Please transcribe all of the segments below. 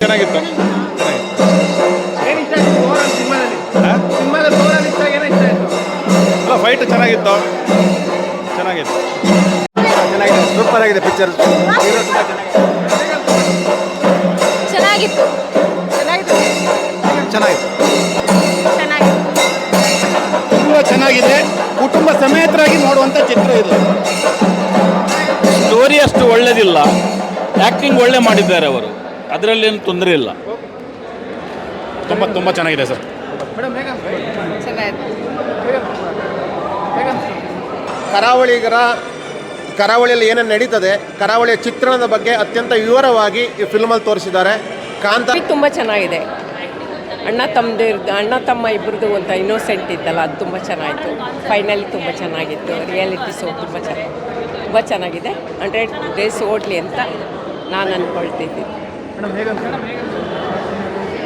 ಚೆನ್ನಾಗಿತ್ತು. ಅಲ್ಲ ಫೈಟ್ ಚೆನ್ನಾಗಿತ್ತು. ಚೆನ್ನಾಗಿತ್ತು. ಚೆನ್ನಾಗಿದೆ. ಸೂಪರ್ ಆಗಿದೆ ಪಿಕ್ಚರ್ ಹೀರೋ ತುಂಬ ಚೆನ್ನಾಗಿದೆ. ಚೆನ್ನಾಗಿತ್ತು. ಚೆನ್ನಾಗಿತ್ತು. ತುಂಬ ಚೆನ್ನಾಗಿದೆ. ಕುಟುಂಬ ಸಮೇತರಾಗಿ ನೋಡುವಂಥ ಚಿತ್ರ ಇದು. ಸ್ಟೋರಿ ಅಷ್ಟು ಒಳ್ಳೆದಿಲ್ಲ. ಆಕ್ಟಿಂಗ್ ಒಳ್ಳೆ ಮಾಡಿದ್ದಾರೆ ಅವರು. ಅದರಲ್ಲೇನು ತೊಂದರೆ ಇಲ್ಲ. ತುಂಬ ತುಂಬ ಚೆನ್ನಾಗಿದೆ ಸರ್. ಕರಾವಳಿಗರ ಕರಾವಳಿಯಲ್ಲಿ ಏನೇನು ನಡೀತದೆ ಕರಾವಳಿಯ ಚಿತ್ರಣದ ಬಗ್ಗೆ ಅತ್ಯಂತ ವಿವರವಾಗಿ ಈ ಫಿಲ್ಮಲ್ಲಿ ತೋರಿಸಿದ್ದಾರೆ. ಕಾಂತ ತುಂಬ ಚೆನ್ನಾಗಿದೆ. ಅಣ್ಣ ತಮ್ಮದೇ ಅಣ್ಣ ತಮ್ಮ ಇಬ್ಬರದು ಅಂತ ಇನ್ನೋಸೆಂಟ್ ಇತ್ತಲ್ಲ ಅದು ತುಂಬ ಚೆನ್ನಾಗಿತ್ತು ಫೈನಲಿ ತುಂಬ ಚೆನ್ನಾಗಿತ್ತು. ರಿಯಾಲಿಟಿ ಶೋ ತುಂಬ ಚೆನ್ನಾಗಿ ತುಂಬ ಚೆನ್ನಾಗಿದೆ. ಹಂಡ್ರೆಡ್ ಡೇಸ್ ಓಡಲಿ ಅಂತ ನಾನು ಅಂದ್ಕೊಳ್ತಿದ್ದೀನಿ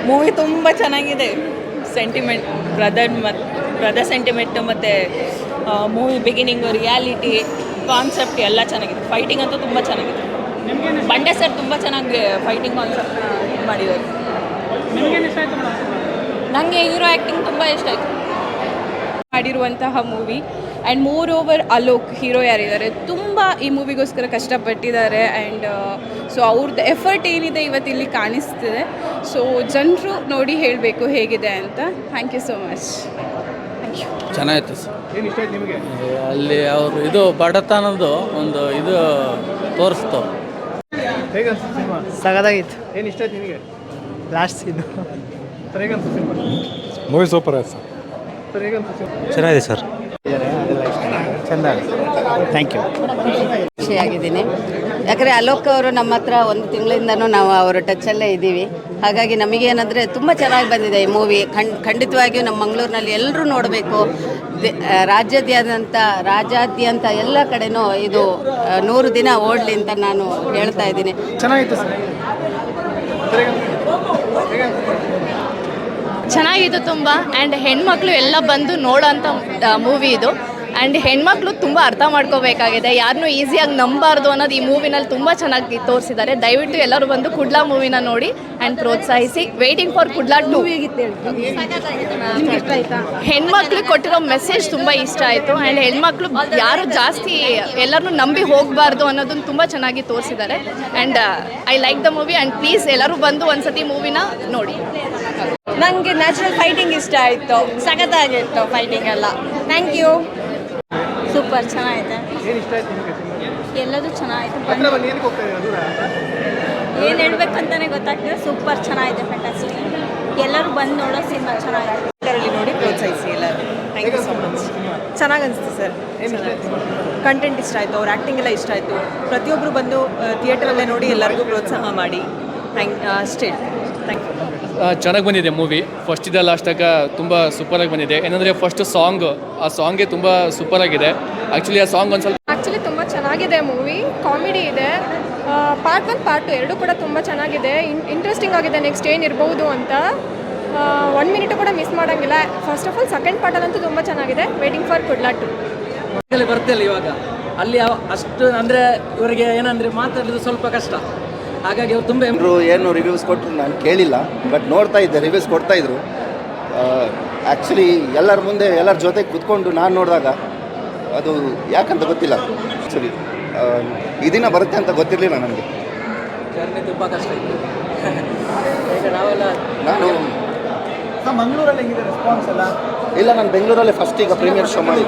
ಮೂವಿ ತುಂಬ ಚೆನ್ನಾಗಿದೆ. ಸೆಂಟಿಮೆಂಟ್ ಬ್ರದರ್ ಮತ್ತು ಬ್ರದರ್ ಸೆಂಟಿಮೆಂಟು ಮತ್ತು ಮೂವಿ ಬಿಗಿನಿಂಗು ರಿಯಾಲಿಟಿ ಕಾನ್ಸೆಪ್ಟ್ ಎಲ್ಲ ಚೆನ್ನಾಗಿದೆ. ಫೈಟಿಂಗ್ ಅಂತೂ ತುಂಬ ಚೆನ್ನಾಗಿದೆ. ಬಂಡೆ ಸರ್ ತುಂಬ ಚೆನ್ನಾಗಿ ಫೈಟಿಂಗ್ ಕಾನ್ಸೆಪ್ಟ್ ಇದು ಮಾಡಿದ್ದಾರೆ. ನನಗೆ ಹೀರೋ ಆ್ಯಕ್ಟಿಂಗ್ ತುಂಬ ಇಷ್ಟ ಆಯಿತು. ಮಾಡಿರುವಂತಹ movie and moreover Alok hero ಯಾರಿದ್ದಾರೆ ತುಂಬ ಈ ಮೂವಿಗೋಸ್ಕರ ಕಷ್ಟಪಟ್ಟಿದ್ದಾರೆ ಆ್ಯಂಡ್ ಸೊ ಅವ್ರದ್ದು ಎಫರ್ಟ್ ಏನಿದೆ ಇವತ್ತು ಇಲ್ಲಿ ಕಾಣಿಸ್ತಿದೆ. ಸೊ ಜನರು ನೋಡಿ ಹೇಳಬೇಕು ಹೇಗಿದೆ ಅಂತ. Thank you so much thank you ಚೆನ್ನಾಗಿತ್ತು ಸರ್. ಏನು ಇಷ್ಟ ಆಯ್ತು ನಿಮಗೆ? ಅಲ್ಲಿ ಅವರು ಇದು ಬಡತನದ್ದು ಒಂದು ಇದು ತೋರಿಸ್ತು. ಸಗದಾಗಿತ್ತು. ಏನು ಇಷ್ಟ ಆಯ್ತು ನಿಮಗೆ? ಲಾಸ್ಟ್ ಇದು ಮೂವಿ ಸೂಪರ್ ಆಯ್ತು ಸರ್. ಚೆನ್ನಾಗಿದೆ ಸರ್. ಚೆಂದ ಥ್ಯಾಂಕ್ ಯು ಖುಷಿಯಾಗಿದ್ದೀನಿ. ಯಾಕಂದರೆ ಅಲೋಕ್ ಅವರು ನಮ್ಮ ಹತ್ರ ಒಂದು ತಿಂಗಳಿಂದನೂ ನಾವು ಅವರ ಟಚ್ಚಲ್ಲೇ ಇದ್ದೀವಿ. ಹಾಗಾಗಿ ನಮಗೇನಂದರೆ ತುಂಬ ಚೆನ್ನಾಗಿ ಬಂದಿದೆ ಈ ಮೂವಿ ಖಂಡ್ ಖಂಡಿತವಾಗಿಯೂ ನಮ್ಮ ಮಂಗಳೂರಿನಲ್ಲಿ ಎಲ್ಲರೂ ನೋಡಬೇಕು. ರಾಜ್ಯಾದ್ಯಂತ ರಾಜ್ಯಾದ್ಯಂತ ಎಲ್ಲ ಕಡೆನೂ ಇದು ನೂರು ದಿನ ಓಡಲಿ ಅಂತ ನಾನು ಹೇಳ್ತಾ ಇದ್ದೀನಿ. ಚೆನ್ನಾಗಿತ್ತು ಚೆನ್ನಾಗಿತ್ತು ತುಂಬ. ಆ್ಯಂಡ್ ಹೆಣ್ಮಕ್ಳು ಎಲ್ಲ ಬಂದು ನೋಡೋಂಥ ಮೂವಿ ಇದು. ಆ್ಯಂಡ್ ಹೆಣ್ಮಕ್ಳು ತುಂಬ ಅರ್ಥ ಮಾಡ್ಕೋಬೇಕಾಗಿದೆ. ಯಾರನ್ನೂ ಈಸಿಯಾಗಿ ನಂಬಾರ್ದು ಅನ್ನೋದು ಈ ಮೂವಿನಲ್ಲಿ ತುಂಬ ಚೆನ್ನಾಗಿ ತೋರಿಸಿದ್ದಾರೆ. ದಯವಿಟ್ಟು ಎಲ್ಲರೂ ಬಂದು ಕುಡ್ಲಾ ಮೂವಿನ ನೋಡಿ ಆ್ಯಂಡ್ ಪ್ರೋತ್ಸಾಹಿಸಿ. ವೇಟಿಂಗ್ ಫಾರ್ ಕುಡ್ಲಾ ಟು ಹೆಣ್ಮಕ್ಳಿಗೆ ಕೊಟ್ಟಿರೋ ಮೆಸೇಜ್ ತುಂಬ ಇಷ್ಟ ಆಯಿತು. ಆ್ಯಂಡ್ ಹೆಣ್ಮಕ್ಳು ಯಾರು ಜಾಸ್ತಿ ಎಲ್ಲರನ್ನೂ ನಂಬಿ ಹೋಗಬಾರ್ದು ಅನ್ನೋದನ್ನು ತುಂಬ ಚೆನ್ನಾಗಿ ತೋರಿಸಿದ್ದಾರೆ. And I like the movie and please ಎಲ್ಲರೂ ಬಂದು ಒಂದ್ಸತಿ ಮೂವಿನ ನೋಡಿ. ನನಗೆ ನ್ಯಾಚುರಲ್ ಫೈಟಿಂಗ್ ಇಷ್ಟ ಆಯಿತು. ಸಖತ್ತಾಗಿತ್ತು ಫೈಟಿಂಗ್ ಎಲ್ಲ. ಥ್ಯಾಂಕ್ ಯು ಸೂಪರ್ ಚೆನ್ನಾಗಿದೆ ಎಲ್ಲದು ಚೆನ್ನಾಗೈತೆ. ಚೆನ್ನಾಗಿದೆ ಏನು ಹೇಳ್ಬೇಕು ಅಂತಲೇ ಗೊತ್ತಾಗ್ತದೆ ಸೂಪರ್ ಚೆನ್ನಾಗಿದೆ ಫ್ಯಾಂಟಾಸ್ಟಿಕ್ ಎಲ್ಲರೂ ಬಂದು ನೋಡೋ ಸಿನಿಮಾ ಚೆನ್ನಾಗಿದೆ ನೋಡಿ ಪ್ರೋತ್ಸಾಹಿಸಿ ಎಲ್ಲರೂ. ಥ್ಯಾಂಕ್ ಯು ಸೊ ಮಚ್ ಚೆನ್ನಾಗಿ ಅನಿಸ್ತು ಸರ್. ಕಂಟೆಂಟ್ ಇಷ್ಟ ಆಯಿತು ಅವ್ರ ಆ್ಯಕ್ಟಿಂಗ್ ಎಲ್ಲ ಇಷ್ಟ ಆಯಿತು. ಪ್ರತಿಯೊಬ್ಬರು ಬಂದು ಥಿಯೇಟರಲ್ಲೇ ನೋಡಿ ಎಲ್ಲರಿಗೂ ಪ್ರೋತ್ಸಾಹ ಮಾಡಿ. ಥ್ಯಾಂಕ್ ಅಷ್ಟೇ ಥ್ಯಾಂಕ್ ಯು ಚೆನ್ನಾಗಿ ಬಂದಿದೆ ಮೂವಿ ಫಸ್ಟ್ ಇದೆ ಲಾಸ್ಟ್ ತನಕ ತುಂಬ ಸೂಪರಾಗಿ ಬಂದಿದೆ. ಏನಂದರೆ ಫಸ್ಟ್ ಸಾಂಗ್ ಆ ಸಾಂಗೇ ತುಂಬ ಸೂಪರಾಗಿದೆ ಆ್ಯಕ್ಚುಲಿ ಆ ಸಾಂಗ್ ಒಂದು ಸ್ವಲ್ಪ ಆ್ಯಕ್ಚುಲಿ ತುಂಬ ಚೆನ್ನಾಗಿದೆ ಮೂವಿ ಕಾಮಿಡಿ ಇದೆ. ಪಾರ್ಟ್ ಒನ್ ಪಾರ್ಟ್ ಟು ಎರಡೂ ಕೂಡ ತುಂಬ ಚೆನ್ನಾಗಿದೆ. ಇಂಟ್ರೆಸ್ಟಿಂಗ್ ಆಗಿದೆ. ನೆಕ್ಸ್ಟ್ ಏನಿರ್ಬೋದು ಅಂತ. ಒನ್ ಮಿನಿಟು ಕೂಡ ಮಿಸ್ ಮಾಡೋಂಗಿಲ್ಲ. ಫಸ್ಟ್ ಆಫ್ ಆಲ್ ಸೆಕೆಂಡ್ ಪಾರ್ಟಲ್ಲಂತೂ ತುಂಬ ಚೆನ್ನಾಗಿದೆ. ವೇಟಿಂಗ್ ಫಾರ್ ಕುಡ್ಲಾ ಟು ಬರ್ತಿಲ್ಲ ಇವಾಗ. ಅಲ್ಲಿ ಅಷ್ಟು ಅಂದರೆ ಇವರಿಗೆ ಏನಂದರೆ ಮಾತಾಡೋದು ಸ್ವಲ್ಪ ಕಷ್ಟ. ಹಾಗಾಗಿ ಅವ್ರು ತುಂಬ ಎಲ್ಲರೂ ಏನು ರಿವ್ಯೂಸ್ ಕೊಟ್ಟರು ನಾನು ಕೇಳಿಲ್ಲ ಬಟ್ ನೋಡ್ತಾ ಇದ್ದೆ ರಿವ್ಯೂಸ್ ಕೊಡ್ತಾ ಇದ್ರು. ಆ್ಯಕ್ಚುಲಿ ಎಲ್ಲರ ಮುಂದೆ ಎಲ್ಲರ ಜೊತೆ ಕುತ್ಕೊಂಡು ನಾನು ನೋಡಿದಾಗ ಅದು ಯಾಕಂತ ಗೊತ್ತಿಲ್ಲ. ಆ್ಯಕ್ಚುಲಿ ಈ ದಿನ ಬರುತ್ತೆ ಅಂತ ಗೊತ್ತಿರಲಿಲ್ಲ ನನಗೆ. ಜರ್ನಿ ತುಂಬ ಕಷ್ಟ ಇತ್ತು. ಈಗ ನಾವೆಲ್ಲ ನಾನು ಹಾಂ ಮಂಗಳೂರಲ್ಲಿ ಹೆಂಗಿದೆ ರೆಸ್ಪಾನ್ಸ್ ಎಲ್ಲ? ಇಲ್ಲ ನಾನು ಬೆಂಗಳೂರಲ್ಲಿ ಫಸ್ಟ್ ಈಗ ಪ್ರೀಮಿಯರ್ ಶೋ ಮಾಡಿ.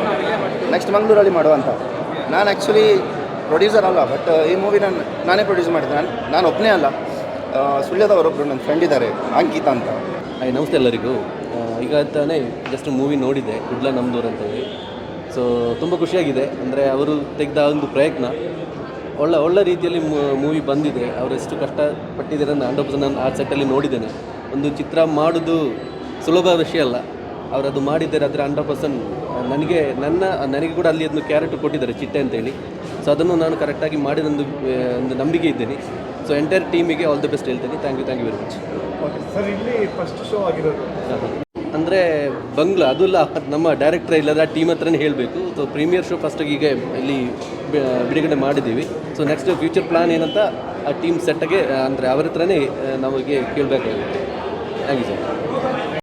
ನೆಕ್ಸ್ಟ್ ಮಂಗಳೂರಲ್ಲಿ ಮಾಡುವಂತ ನಾನು ಆ್ಯಕ್ಚುಲಿ ಪ್ರೊಡ್ಯೂಸರ್ ಅಲ್ಲ ಬಟ್ ಈ ಮೂವಿ ನಾನು, ನಾನೇ ಪ್ರೊಡ್ಯೂಸ್ ಮಾಡಿದೆ ನಾನು ನಾನು ಒಬ್ಬನೇ ಅಲ್ಲ. ಸುಳ್ಯದವರು ಒಬ್ಬರು ನನ್ನ ಫ್ರೆಂಡ್ ಇದ್ದಾರೆ ಅಂಕಿತಾ ಅಂತ. ಐ ನಮಸ್ತೆ ಎಲ್ಲರಿಗೂ. ಈಗ ತಾನೇ ಜಸ್ಟ್ ಮೂವಿ ನೋಡಿದೆ ಕುಡ್ಲ ನಮ್ದೂರ್ ಅಂತೇಳಿ. ಸೊ ತುಂಬ ಖುಷಿಯಾಗಿದೆ. ಅಂದರೆ ಅವರು ತೆಗೆದ ಒಂದು ಪ್ರಯತ್ನ. ಒಳ್ಳೆ ಒಳ್ಳೆ ರೀತಿಯಲ್ಲಿ ಮೂವಿ ಬಂದಿದೆ. ಅವರು ಎಷ್ಟು ಕಷ್ಟಪಟ್ಟಿದ್ದಾರೆ ನಾನು ಹಂಡ್ರೆಡ್ ಪರ್ಸೆಂಟ್ ನಾನು ಆ ಸೆಟ್ಟಲ್ಲಿ ನೋಡಿದ್ದೇನೆ. ಒಂದು ಚಿತ್ರ ಮಾಡೋದು ಸುಲಭ ವಿಷಯ ಅಲ್ಲ. ಅವರು ಅದು ಮಾಡಿದ್ದಾರೆ, ಆದರೆ ಹಂಡ್ರೆಡ್ ಪರ್ಸೆಂಟ್ ನನಗೆ, ನನ್ನ ನನಗೆ ಕೂಡ ಅಲ್ಲಿ ಅದನ್ನು ಕ್ಯಾರೆಕ್ಟರ್ ಕೊಟ್ಟಿದ್ದಾರೆ, ಚಿಟ್ಟೆ ಅಂತೇಳಿ. ಸೊ ಅದನ್ನು ನಾನು ಕರೆಕ್ಟಾಗಿ ಮಾಡಿದೊಂದು ಒಂದು ನಂಬಿಕೆ ಇದ್ದೇನೆ. ಸೊ ಎಂಟೈರ್ ಟೀಮಿಗೆ ಆಲ್ ದಿ ಬೆಸ್ಟ್ ಹೇಳ್ತೇನೆ. Thank you thank you very much okay sir ಇಲ್ಲಿ ಫಸ್ಟ್ ಶೋ ಆಗಿರೋದು. ಅಂದರೆ ಬಂಗ್ಲಾ ಅದಲ್ಲ ನಮ್ಮ ಡೈರೆಕ್ಟರ್ ಇಲ್ಲದ ಟೀಮ್ ಹತ್ರನೇ ಹೇಳಬೇಕು. ಸೊ ಪ್ರೀಮಿಯರ್ ಶೋ ಫಸ್ಟಾಗಿ ಈಗ ಇಲ್ಲಿ ಬಿಡುಗಡೆ ಮಾಡಿದ್ದೀವಿ. ಸೊ ನೆಕ್ಸ್ಟ್ ಫ್ಯೂಚರ್ ಪ್ಲಾನ್ ಏನಂತ ಆ ಟೀಮ್ ಸೆಟ್ಟಾಗೆ ಅಂದರೆ ಅವ್ರ ಹತ್ರನೇ ನಮಗೆ ಕೇಳಬೇಕಾಗುತ್ತೆ. Thank you sir